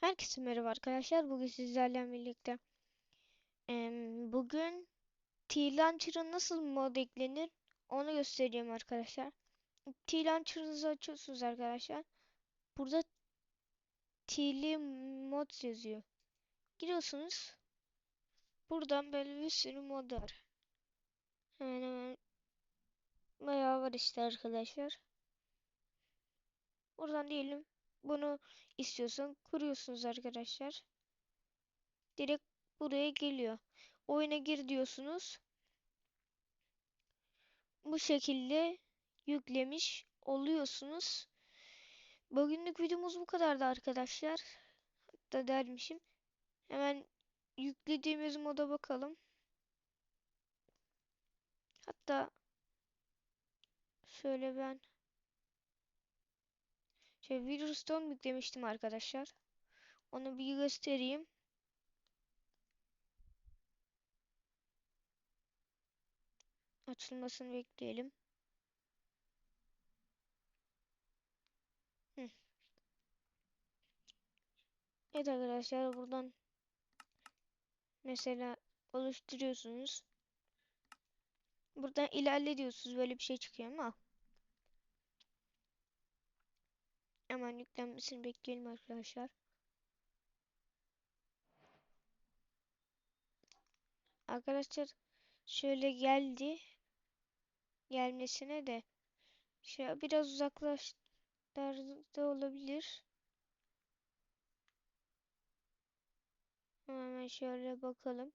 Herkese merhaba arkadaşlar. Bugün sizlerle birlikte em, bugün T-Launcher'a nasıl mod eklenir onu göstereceğim arkadaşlar. T-Launcher'ınızı açıyorsunuz arkadaşlar. Burada T'li mod yazıyor. Giriyorsunuz. Buradan böyle bir sürü mod var. Hemen bayağı var işte arkadaşlar. Buradan diyelim bunu istiyorsan kuruyorsunuz arkadaşlar. Direkt buraya geliyor. Oyuna gir diyorsunuz. Bu şekilde yüklemiş oluyorsunuz. Bugünlük videomuz bu kadardı arkadaşlar. Hatta dermişim. Hemen yüklediğimiz moda bakalım. Hatta şöyle ben şey Virus'tan yüklemiştim arkadaşlar. Onu bir göstereyim. Açılmasını bekleyelim. Hı. Evet arkadaşlar buradan mesela oluşturuyorsunuz. Buradan ilerle diyorsunuz. Böyle bir şey çıkıyor ama hemen yüklenmesini bekleyelim arkadaşlar. Arkadaşlar şöyle geldi. Gelmesine de şey biraz uzaklaştırdı olabilir. Hemen şöyle bakalım.